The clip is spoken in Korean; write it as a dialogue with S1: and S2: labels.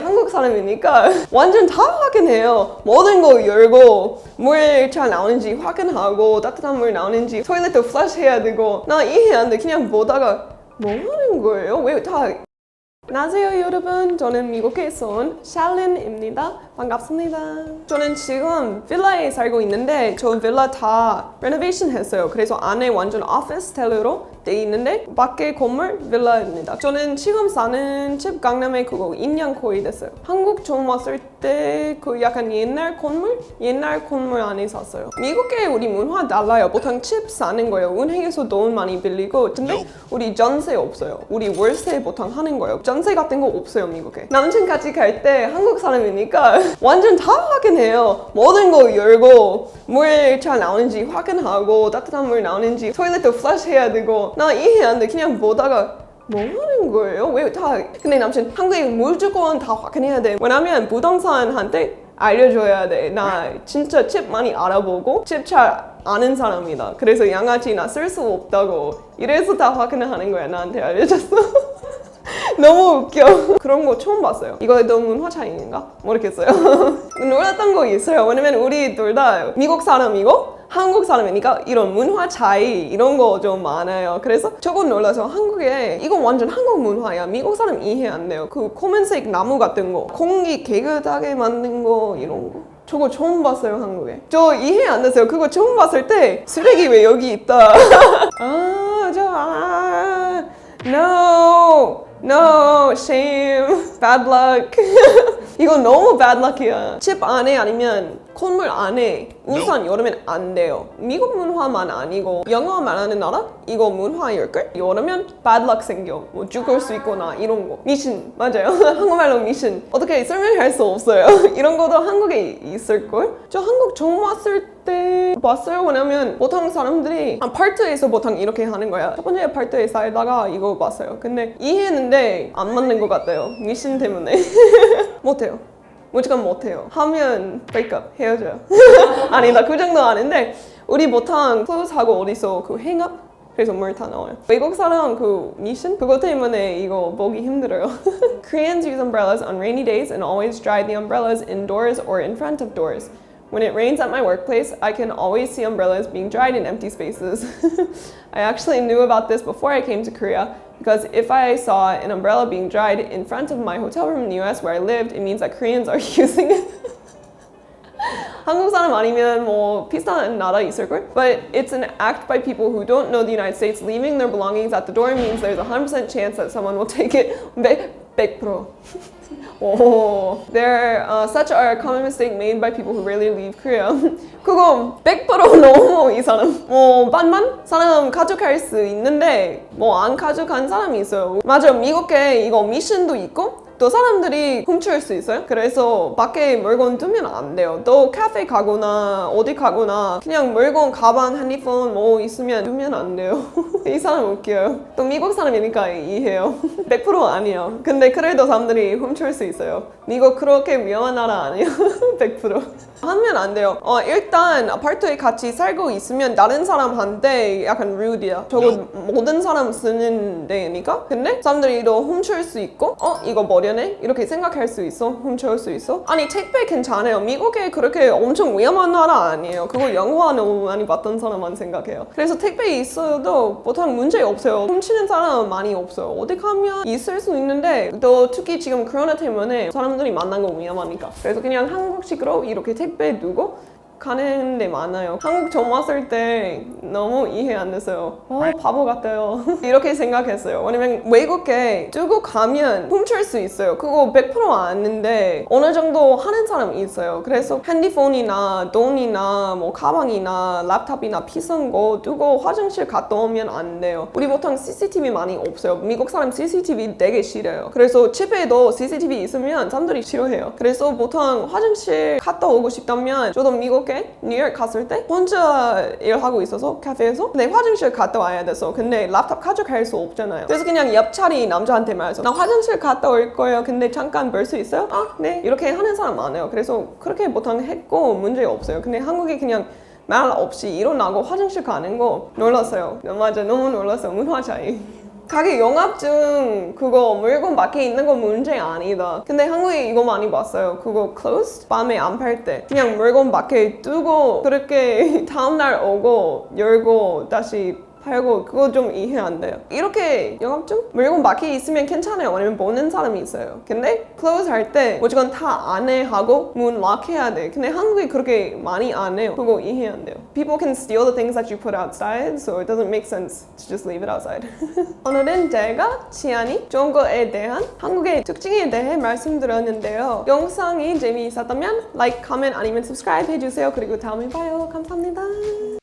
S1: 한국 사람이니까 완전 다 확인해요. 모든 거 열고 물 잘 나오는지 확인하고 따뜻한 물 나오는지 토일렛도 플러시 해야 되고 나 이해 안 돼. 그냥 보다가 뭐 하는 거예요? 왜 다 안녕하세요 여러분 저는 미국에서 온 샬린입니다 반갑습니다. 저는 지금 빌라에 살고 있는데 저 빌라 다 레노베이션 했어요. 그래서 안에 완전 오피스 스타일로 돼 있는데 밖에 건물 빌라입니다. 저는 지금 사는 집 강남에 그거 2년 거의 됐어요. 한국 처음 왔을 때 그 약간 옛날 건물? 옛날 건물 안에 샀어요. 미국에 우리 문화 달라요. 보통 집 사는 거예요. 은행에서 돈 많이 빌리고. 근데 우리 전세 없어요. 우리 월세 보통 하는 거예요. 전세 같은 거 없어요 미국에. 남친 같이 갈때 한국 사람이니까 완전 다 확인해요 모든 거 열고 물 잘 나오는지 확인하고 따뜻한 물 나오는지 토일렛도 플러시 해야 되고 나 이해 안돼 그냥 보다가 뭐 하는 거예요? 왜 다 근데 남친 한국에 무조건 다 확인해야 돼 왜냐면 부동산한테 알려줘야 돼. 나 진짜 집 많이 알아보고 집 잘 아는 사람이다. 그래서 양아치 나 쓸 수 없다고 이래서 다 확인을 하는 거야. 나한테 알려줬어. 너무 웃겨. 그런 거 처음 봤어요. 이거도 문화 차이인가? 모르겠어요. 놀랐던 거 있어요. 왜냐면 우리 둘 다 미국 사람이고 한국 사람이니까 이런 문화 차이 이런 거 좀 많아요. 그래서 저거 놀라서 한국에 이거 완전 한국 문화야. 미국 사람 이해 안 돼요. 그 검은색 나무 같은 거, 공기 깨끗하게 만든 거 이런 거. 저거 처음 봤어요 한국에. 저 이해 안 됐어요. 그거 처음 봤을 때 쓰레기 왜 여기 있다. 아, 저 아, no, no, shame, bad luck. 이거 너무 bad luck이야. 집 안에 아니면 건물 안에 우산 열으면 안 돼요. 미국 문화만 아니고 영어 말하는 나라 이거 문화일걸? 열으면 bad luck 생겨. 뭐 죽을 수 있거나 이런 거. 미신 맞아요. 한국말로 미신. 어떻게 설명할 수 없어요. 이런 것도 한국에 있을 걸? 저 한국 처음 왔을 때 봤어요. 왜냐면 보통 사람들이 아파트에서 보통 이렇게 하는 거야. 첫 번째 아파트에 살다가 이거 봤어요. 근데 이해했는데 안 맞는 것 같아요. 미신 때문에. 못해요. 무조건 못해요. 하면 breakup 헤어져요. 아니 나그 정도 아닌데 우리 보통 클로즈 하고 어디서 그 행업 그래서 물 다 나와요. 외국 사람 그 미션 그거 때문에 이거 보기 힘들어요. Koreans use umbrellas on rainy days and always dry the umbrellas indoors or in front of doors. When it rains at my workplace, I can always see umbrellas being dried in empty spaces. I actually knew about this before I came to Korea because if I saw an umbrella being dried in front of my hotel room in the US where I lived, it means that Koreans are using it. 한국 사람 아니면 뭐 비슷한 나라 있을걸? But it's an act by people who don't know the United States. Leaving their belongings at the door means there's a 100% chance that someone will take it. 100%. 오, there uh, such a common mistake made by people who rarely leave Korea. 그거 100% 너무 이 사람. 뭐 반반 사람 가져갈 수 있는데 뭐 안 가져간 사람이 있어요. 맞아요. 미국에 이거 미션도 있고 또 사람들이 훔칠 수 있어요. 그래서 밖에 물건 두면 안 돼요. 또 카페 가거나 어디 가거나 그냥 물건 가방, 핸드폰 뭐 있으면 두면 안 돼요. 이 사람 웃겨요. 또 미국 사람이니까 이해해요. 100% 아니에요. 근데 그래도 사람들이 훔칠 수 있어요. 미국 그렇게 위험한 나라 아니에요. 100%. 하면 안 돼요. 어, 일단 아파트에 같이 살고 있으면 다른 사람한테 약간 rude야. 저거 모든 사람 쓰는 데니까. 근데 사람들이 또 훔칠 수 있고, 어 이거 버려네 이렇게 생각할 수 있어. 훔칠 수 있어. 아니 택배 괜찮아요. 미국에 그렇게 엄청 위험한 나라 아니에요. 그거 영화 너무 많이 봤던 사람만 생각해요. 그래서 택배 있어도 보통 문제 없어요. 훔치는 사람은 많이 없어요. 어디 가면 있을 수 있는데 또 특히 지금 코로나 때문에 사람들이 만난 거 위험하니까. 그래서 그냥 한국식으로 이렇게 택배 두고 가는 데 많아요. 한국 처음 왔을 때 너무 이해 안 됐어요. 어, 바보 같아요. 이렇게 생각했어요. 왜냐면 외국에 두고 가면 훔칠 수 있어요. 그거 100% 아는데 어느 정도 하는 사람이 있어요. 그래서 핸드폰이나 돈이나 뭐 가방이나 랩탑이나 비싼 거 두고 화장실 갔다 오면 안 돼요. 우리 보통 CCTV 많이 없어요. 미국 사람 CCTV 되게 싫어요. 그래서 집에도 CCTV 있으면 사람들이 싫어해요. 그래서 보통 화장실 갔다 오고 싶다면 저도 미국 에 뉴욕 갔을 때 혼자 일하고 있어서 카페에서 근데 화장실 갔다 와야 돼서 근데 laptop 가져갈 수 없잖아요. 그래서 그냥 옆자리 남자한테 말해서 나 화장실 갔다 올 거예요. 근데 잠깐 볼 수 있어요? 아, 네. 이렇게 하는 사람 많아요. 그래서 그렇게 보통 했고 문제 없어요. 근데 한국에 그냥 말 없이 일어나고 화장실 가는 거 놀랐어요. 맞아, 너무 놀랐어요. 문화 차이. 가게 영업 중 그거 물건 밖에 있는 거 문제 아니다. 근데 한국에 이거 많이 봤어요. 그거 closed 밤에 안 팔 때 그냥 물건 밖에 두고 그렇게 다음 날 오고 열고 다시 팔고 그거 좀 이해 안 돼요. 이렇게 영업 중 물건 밖에 있으면 괜찮아요. 왜냐면 보는 사람이 있어요. 근데 close 할때 무조건 다 안내하고 문 락해야 돼. 근데 한국에 그렇게 많이 안 해요. 그거 이해 안 돼요. People can steal the things that you put outside, so it doesn't make sense to just leave it outside. 오늘은 제가 치안이 좋은 거에 대한 한국의 특징에 대해 말씀드렸는데요. 영상이 재미있었다면 like, comment 아니면 subscribe 해주세요. 그리고 다음에 봐요. 감사합니다.